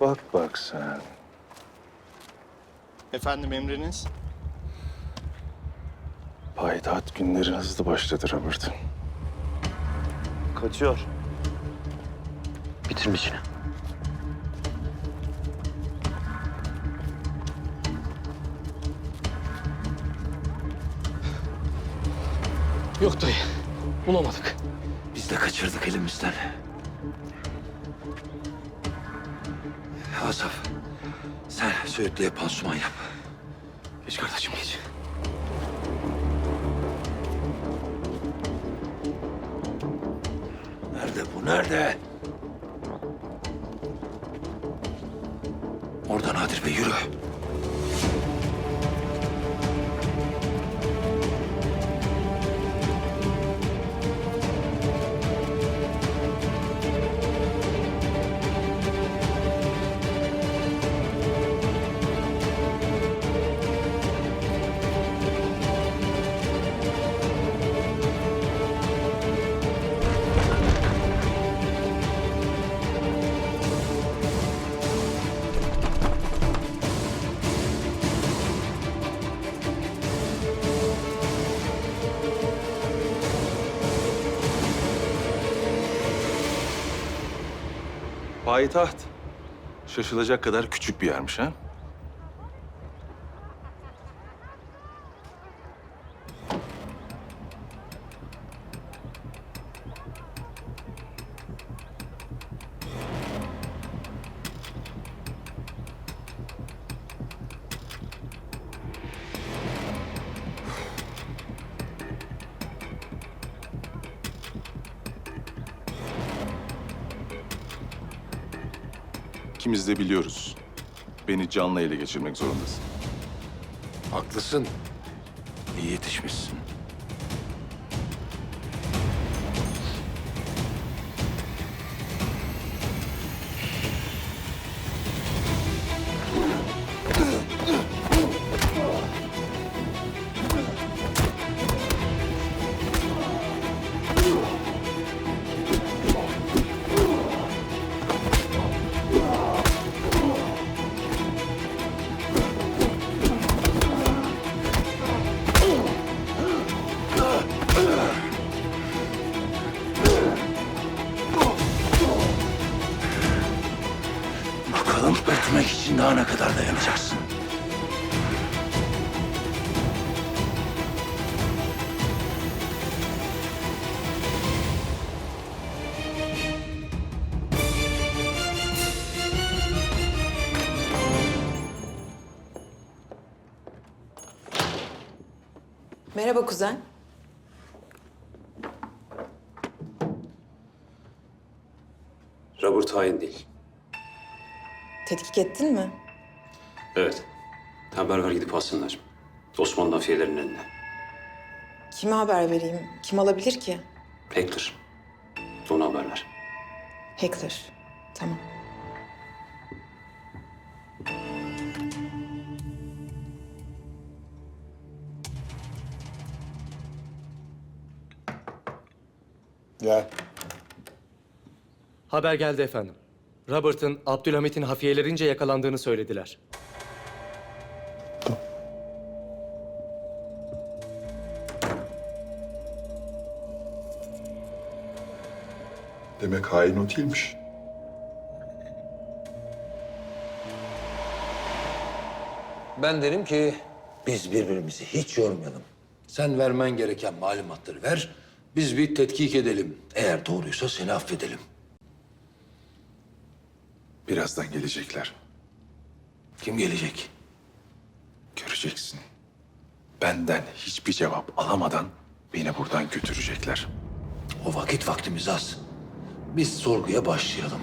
Bak bak sen. Efendim emriniz? Payitaht günleri hızlı başladı Robert. Kaçıyor. Bitirme işini. Yok dayı. Bulamadık. Biz de kaçırdık elimizden. Asaf, sen Söğütlü'ye pansuman yap. Geç kardeşim geç. Nerede bu, nerede? Oradan Nadir Bey yürü. Payitaht. Şaşılacak kadar küçük bir yermiş ha? İkimiz de biliyoruz. Beni canla ele geçirmek zorundasın. Haklısın. İyi yetişmişsin. Ötmek için daha ne kadar dayanacaksın? Merhaba kuzen. Robert hain değil. Tetkik ettin mi? Evet. Haber ver gidip alsınlar. Osmanlı nafiyelerinin eline. Kime haber vereyim? Kim alabilir ki? Hector. Ona haber ver. Hector. Tamam. Gel. Haber geldi efendim. Robert'ın Abdülhamit'in hafiyelerince yakalandığını söylediler. Demek hain o değilmiş. Ben derim ki biz birbirimizi hiç yormayalım. Sen vermen gereken malumatları ver. Biz bir tetkik edelim. Eğer doğruysa seni affedelim. Birazdan gelecekler. Kim gelecek? Göreceksin. Benden hiçbir cevap alamadan beni buradan götürecekler. O vakit vaktimiz az. Biz sorguya başlayalım.